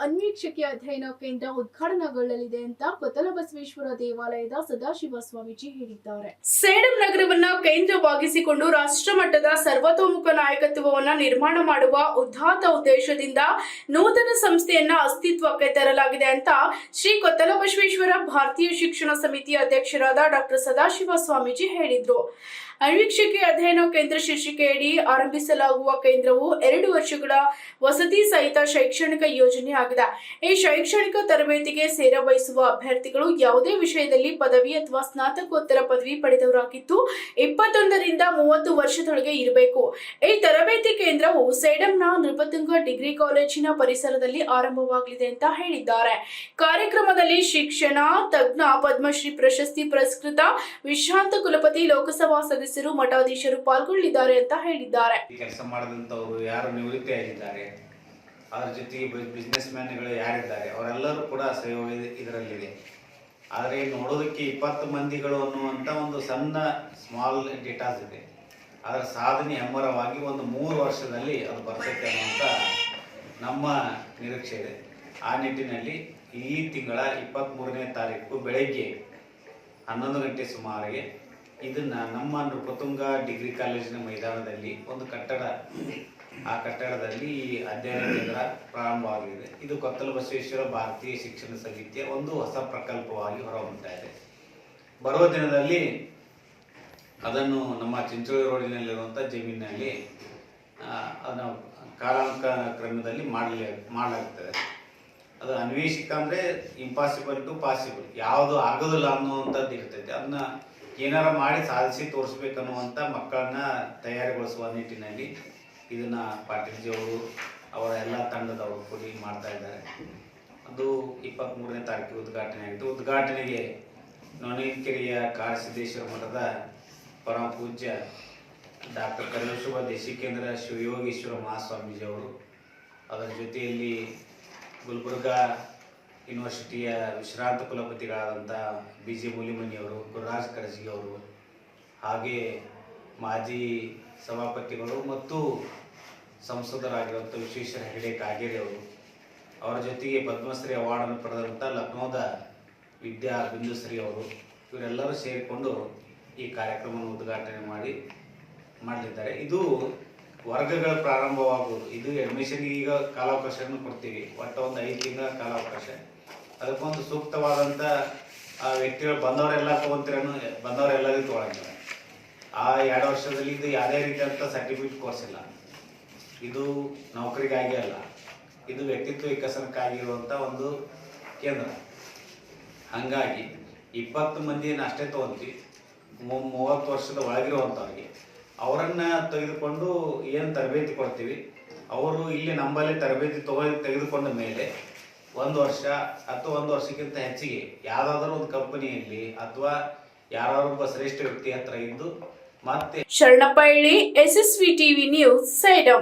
ಅನ್ವೀಕ್ಷಕೀಯ ಅಧ್ಯಯನ ಕೇಂದ್ರ ಉದ್ಘಾಟನೆಗೊಳ್ಳಲಿದೆ ಅಂತ ಕೊತ್ತಲ ಬಸವೇಶ್ವರ ದೇವಾಲಯದ ಸದಾಶಿವ ಸ್ವಾಮೀಜಿ ಹೇಳಿದ್ದಾರೆ. ಸೇಡಂ ನಗರವನ್ನ ಕೇಂದ್ರವಾಗಿಸಿಕೊಂಡು ರಾಷ್ಟ್ರ ಮಟ್ಟದ ಸರ್ವತೋಮುಖ ನಾಯಕತ್ವವನ್ನ ನಿರ್ಮಾಣ ಮಾಡುವ ಉದ್ದಾತ ಉದ್ದೇಶದಿಂದ ನೂತನ ಸಂಸ್ಥೆಯನ್ನ ಅಸ್ತಿತ್ವಕ್ಕೆ ತರಲಾಗಿದೆ ಅಂತ ಶ್ರೀ ಕೊತ್ತಲ ಬಸವೇಶ್ವರ ಭಾರತೀಯ ಶಿಕ್ಷಣ ಸಮಿತಿ ಅಧ್ಯಕ್ಷರಾದ ಡಾಕ್ಟರ್ ಸದಾಶಿವ ಸ್ವಾಮೀಜಿ ಹೇಳಿದ್ರು. ಅನ್ವೀಕ್ಷಕೀಯ ಅಧ್ಯಯನ ಕೇಂದ್ರ ಶೀರ್ಷಿಕೆಯಡಿ ಆರಂಭಿಸಲಾಗುವ ಕೇಂದ್ರವು ಎರಡು ವರ್ಷಗಳ ವಸತಿ ಸಹಿತ ಶೈಕ್ಷಣಿಕ ಯೋಜನೆ ಆಗಿದೆ. ಈ ಶೈಕ್ಷಣಿಕ ತರಬೇತಿಗೆ ಸೇರ ಸೇರಬಯಸುವ ಅಭ್ಯರ್ಥಿಗಳು ಯಾವುದೇ ವಿಷಯದಲ್ಲಿ ಪದವಿ ಅಥವಾ ಸ್ನಾತಕೋತ್ತರ ಪದವಿ ಪಡೆದವರಾಗಿದ್ದು, ಇಪ್ಪತ್ತೊಂದರಿಂದ ಮೂವತ್ತು ವರ್ಷದೊಳಗೆ ಇರಬೇಕು. ಈ ತರಬೇತಿ ಕೇಂದ್ರವು ಸೇಡಂನ ನೃಪತುಂಗ ಡಿಗ್ರಿ ಕಾಲೇಜಿನ ಪರಿಸರದಲ್ಲಿ ಆರಂಭವಾಗಲಿದೆ ಅಂತ ಹೇಳಿದ್ದಾರೆ. ಕಾರ್ಯಕ್ರಮದಲ್ಲಿ ಶಿಕ್ಷಣ, ತಜ್ಞ, ಪದ್ಮಶ್ರೀ ಪ್ರಶಸ್ತಿ ಪುರಸ್ಕೃತ, ವಿಶ್ರಾಂತ ಕುಲಪತಿ, ಲೋಕಸಭಾ ಸದಸ್ಯರು, ಮಠಾಧೀಶರು ಪಾಲ್ಗೊಳ್ಳಲಿದ್ದಾರೆ ಅಂತ ಹೇಳಿದ್ದಾರೆ. ಕೆಲಸ ಮಾಡಿದಂಥವ್ರು ಯಾರು ನಿವೃತ್ತಿ ಆಗಿದ್ದಾರೆ, ಅವ್ರ ಜೊತೆಗೆ ಬಿಸ್ನೆಸ್ ಮ್ಯಾನ್ಗಳು ಯಾರಿದ್ದಾರೆ, ಅವರೆಲ್ಲರೂ ಕೂಡ ಸಹಯೋಗ ಇದರಲ್ಲಿದೆ. ಆದರೆ ನೋಡೋದಕ್ಕೆ ಇಪ್ಪತ್ತು ಮಂದಿಗಳು ಅನ್ನುವಂಥ ಒಂದು ಸಣ್ಣ ಸ್ಮಾಲ್ ಡೇಟಾಸ್ ಇದೆ. ಅದರ ಸಾಧನೆ ಹೆಮ್ಮರವಾಗಿ ಒಂದು ಮೂರು ವರ್ಷದಲ್ಲಿ ಅದು ಬರ್ತೈತೆ ಅನ್ನುವಂಥ ನಮ್ಮ ನಿರೀಕ್ಷೆ ಇದೆ. ಆ ನಿಟ್ಟಿನಲ್ಲಿ ಈ ತಿಂಗಳ ಇಪ್ಪತ್ತ್ಮೂರನೇ ತಾರೀಕು ಬೆಳಗ್ಗೆ ಹನ್ನೊಂದು ಗಂಟೆ ಸುಮಾರಿಗೆ ಇದನ್ನ ನಮ್ಮ ನೃಪತುಂಗ ಡಿಗ್ರಿ ಕಾಲೇಜಿನ ಮೈದಾನದಲ್ಲಿ ಒಂದು ಕಟ್ಟಡ ಆ ಕಟ್ಟಡದಲ್ಲಿ ಈ ಅಧ್ಯಯನ ಕೇಂದ್ರ ಪ್ರಾರಂಭವಾಗಲಿದೆ ಇದು ಕೊತ್ತಲ ಬಸವೇಶ್ವರ ಭಾರತೀಯ ಶಿಕ್ಷಣ ಸಮಿತಿಯ ಒಂದು ಹೊಸ ಪ್ರಕಲ್ಪವಾಗಿ ಹೊರಹೊಮ್ಮುತ್ತಾ ಇದೆ. ಬರುವ ದಿನದಲ್ಲಿ ಅದನ್ನು ನಮ್ಮ ಚಿಂಚೋಳಿ ರೋಡಿನಲ್ಲಿರುವಂಥ ಜಮೀನಿನಲ್ಲಿ ಅದನ್ನು ಕಾಲಾಂಕ ಕ್ರಮದಲ್ಲಿ ಮಾಡಲಿ, ಮಾಡಲಾಗ್ತದೆ. ಅದು ಅನ್ವೇಷಿಕ ಅಂದರೆ ಇಂಪಾಸಿಬಲ್ ಟು ಪಾಸಿಬಲ್ ಯಾವುದು ಆಗೋದಿಲ್ಲ ಅನ್ನುವಂಥದ್ದು ಇರ್ತೈತೆ. ಅದನ್ನ ಏನಾರ ಮಾಡಿ ಸಾಧಿಸಿ ತೋರಿಸ್ಬೇಕನ್ನುವಂಥ ಮಕ್ಕಳನ್ನ ತಯಾರಿಗೊಳಿಸುವ ನಿಟ್ಟಿನಲ್ಲಿ ಇದನ್ನ ಪಾಟೀಲ್ಜಿ ಅವರು ಅವರ ಎಲ್ಲ ತಂಡದವರು ಕೂಡಿ ಮಾಡ್ತಾ ಇದ್ದಾರೆ. ಅದು ಇಪ್ಪತ್ತ್ಮೂರನೇ ತಾರೀಕು ಉದ್ಘಾಟನೆ ಆಗಿತ್ತು ಉದ್ಘಾಟನೆಗೆ ನೊಣಕೆರೆಯ ಕಾಡಸಿದ್ದೇಶ್ವರ ಮಠದ ಪರಮ ಪೂಜ್ಯ ಡಾಕ್ಟರ್ ಕರಲೇಶ್ವರ ದೇಶಿಕೇಂದ್ರ ಶಿವಯೋಗೀಶ್ವರ ಮಹಾಸ್ವಾಮೀಜಿ ಅವರು, ಅದರ ಜೊತೆಯಲ್ಲಿ ಗುಲ್ಬರ್ಗಾ ಯೂನಿವರ್ಸಿಟಿಯ ವಿಶ್ರಾಂತ ಕುಲಪತಿಗಳಾದಂಥ ಬಿ ಜಿ ಮೂಲಿಮಣಿಯವರು ಗುರುರಾಜ್ ಕರಜಗಿ ಅವರು ಹಾಗೆ ಮಾಜಿ ಸಭಾಪತಿಗಳು ಮತ್ತು ಸಂಸದರಾಗಿರುವಂಥ ವಿಶ್ವೇಶ್ವರ ಹೆಗಡೆ ಕಾಗೇರಿ ಅವರು ಅವರ ಜೊತೆಗೆ ಪದ್ಮಶ್ರೀ ಅವಾರ್ಡನ್ನು ಪಡೆದಂಥ ಲಕ್ನೋದ ವಿದ್ಯಾ ಬಿಂದುಶ್ರೀ ಅವರು, ಇವರೆಲ್ಲರೂ ಸೇರಿಕೊಂಡು ಈ ಕಾರ್ಯಕ್ರಮವನ್ನು ಉದ್ಘಾಟನೆ ಮಾಡಿ ಮಾಡಲಿದ್ದಾರೆ. ಇದು ವರ್ಗಗಳ ಪ್ರಾರಂಭವಾಗುವುದು. ಇದು ಅಡ್ಮಿಷನ್ಗೆ ಈಗ ಕಾಲಾವಕಾಶವನ್ನು ಕೊಡ್ತೀವಿ. ಒಟ್ಟು ಒಂದು ಐದು ತಿಂಗಳ ಕಾಲಾವಕಾಶ. ಅದಕ್ಕೊಂದು ಸೂಕ್ತವಾದಂಥ ಆ ವ್ಯಕ್ತಿಗಳು ಬಂದವರೆಲ್ಲ ತಗೊಂತಿರೋ ಬಂದವರೆಲ್ಲರಿಗೂ ತೊಗೊಳಂಗಿಲ್ಲ. ಆ ಎರಡು ವರ್ಷದಲ್ಲಿ ಇದು ಯಾವುದೇ ರೀತಿಯಾದಂಥ ಸರ್ಟಿಫಿಕೇಟ್ ಕೋರ್ಸ್ ಇಲ್ಲ. ಇದು ನೌಕರಿಗಾಗಿ ಅಲ್ಲ. ಇದು ವ್ಯಕ್ತಿತ್ವ ವಿಕಸನಕ್ಕಾಗಿರುವಂಥ ಒಂದು ಕೇಂದ್ರ. ಹಾಗಾಗಿ ಇಪ್ಪತ್ತು ಮಂದಿನ ಅಷ್ಟೇ ತೊಗೊಂತೀವಿ. ಮೂವತ್ತು ವರ್ಷದ ಒಳಗಿರುವಂಥವ್ರಿಗೆ. ಅವರನ್ನು ತೆಗೆದುಕೊಂಡು ಏನು ತರಬೇತಿ ಕೊಡ್ತೀವಿ? ಅವರು ಇಲ್ಲಿ ನಮ್ಮಲ್ಲಿ ತರಬೇತಿ ತಗೊಳ್ಳಿ ತೆಗೆದುಕೊಂಡ ಮೇಲೆ ಒಂದು ವರ್ಷ ಅಥವಾ ಒಂದು ವರ್ಷಕ್ಕಿಂತ ಹೆಚ್ಚಿಗೆ ಯಾವುದಾದ್ರೂ ಒಂದು ಕಂಪನಿಯಲ್ಲಿ ಅಥವಾ ಒಬ್ಬ ಶ್ರೇಷ್ಠ ವ್ಯಕ್ತಿ ಹತ್ರ ಇದ್ದು ಮತ್ತೆ Sharanappa S S V TV news Sedam